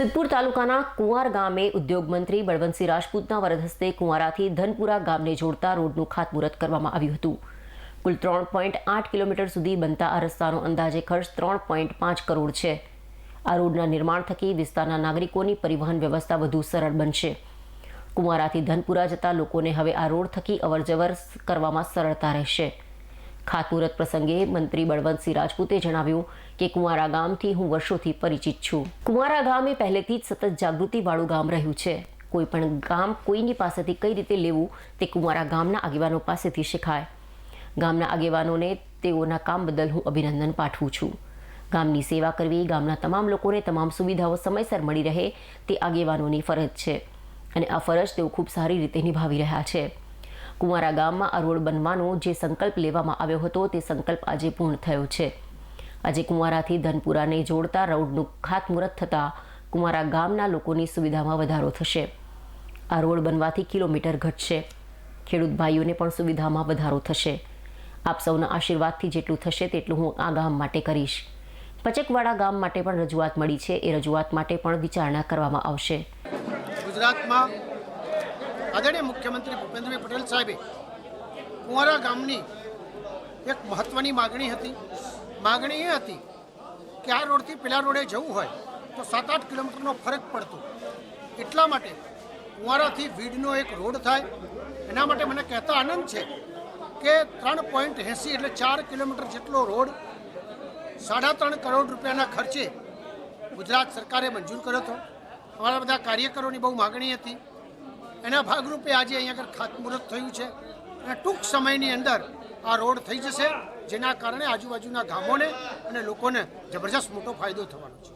સિદ્ધપુર તાલુકાના કુંવાર ગામે ઉદ્યોગ મંત્રી બળવંતસિંહ રાજપૂતના વરદ હસ્તે કુંવારાથી ધનપુરા ગામને જોડતા રોડનું ખાતમુહૂર્ત કરવામાં આવ્યું હતું. કુલ ત્રણ પોઈન્ટ આઠ કિલોમીટર સુધી બનતા આ રસ્તાનો અંદાજે ખર્ચ ત્રણ પોઈન્ટ પાંચ કરોડ છે. આ રોડના નિર્માણ થકી વિસ્તારના નાગરિકોની પરિવહન વ્યવસ્થા વધુ સરળ બનશે. કુંવારાથી ધનપુરા જતા લોકોને હવે આ રોડ થકી અવરજવર કરવામાં સરળતા રહેશે. ખાતમુહૂર્ત પ્રસંગે મંત્રી બળવંતસિંહ રાજપૂતે જણાવ્યું કે કુંવારા ગામથી હું વર્ષોથી પરિચિત છું. કુંવારા ગામ એ પહેલેથી જ સતત જાગૃતિવાળું ગામ રહ્યું છે. કોઈ પણ ગામ કોઈની પાસેથી કઈ રીતે લેવું તે કુંવારા ગામના આગેવાનો પાસેથી શીખાય. ગામના આગેવાનોને તેઓના કામ બદલ હું અભિનંદન પાઠવું છું. ગામની સેવા કરવી, ગામના તમામ લોકોને તમામ સુવિધાઓ સમયસર મળી રહે તે આગેવાનોની ફરજ છે. અને આ ફરજ તેઓ ખૂબ સારી રીતે નિભાવી રહ્યા છે. કુંવારા ગામમાં આ રોડ બનવાનો જે સંકલ્પ લેવામાં આવ્યો હતો તે સંકલ્પ આજે પૂર્ણ થયો છે. આજે કુંવારાથી ધનપુરાને જોડતા રોડનું ખાતમુહૂર્ત થતાં કુંવારા ગામના લોકોની સુવિધામાં વધારો થશે. આ રોડ બનવાથી કિલોમીટર ઘટશે. ખેડૂત ભાઈઓને પણ સુવિધામાં વધારો થશે. આપ સૌના આશીર્વાદથી જેટલું થશે તેટલું હું આ ગામ માટે કરીશ. પચકવાડા ગામ માટે પણ રજૂઆત મળી છે. એ રજૂઆત માટે પણ વિચારણા કરવામાં આવશે. ગુજરાતમાં આદરણીય મુખ્યમંત્રી ભૂપેન્દ્રભાઈ પટેલ સાહેબે કુંવારા ગામની એક મહત્ત્વની માગણી હતી. માગણી એ હતી કે આ રોડથી પેલા રોડે જવું હોય તો સાત આઠ કિલોમીટરનો ફરક પડતો. એટલા માટે કુંવારાથી વીડનો એક રોડ થાય. એના માટે મને કહેતા આનંદ છે કે ત્રણ પોઈન્ટ એંસી એટલે ચાર કિલોમીટર જેટલો રોડ સાડા ત્રણ કરોડ રૂપિયાના ખર્ચે ગુજરાત સરકારે મંજૂર કર્યો હતો. અમારા બધા કાર્યકરોની બહુ માગણી હતી. એના ભાગરૂપે આજે અહીંયા આગળ ખાતમુહૂર્ત થયું છે. અને ટૂંક સમયની અંદર આ રોડ થઈ જશે, જેના કારણે આજુબાજુના ગામોને અને લોકોને જબરજસ્ત મોટો ફાયદો થવાનો છે.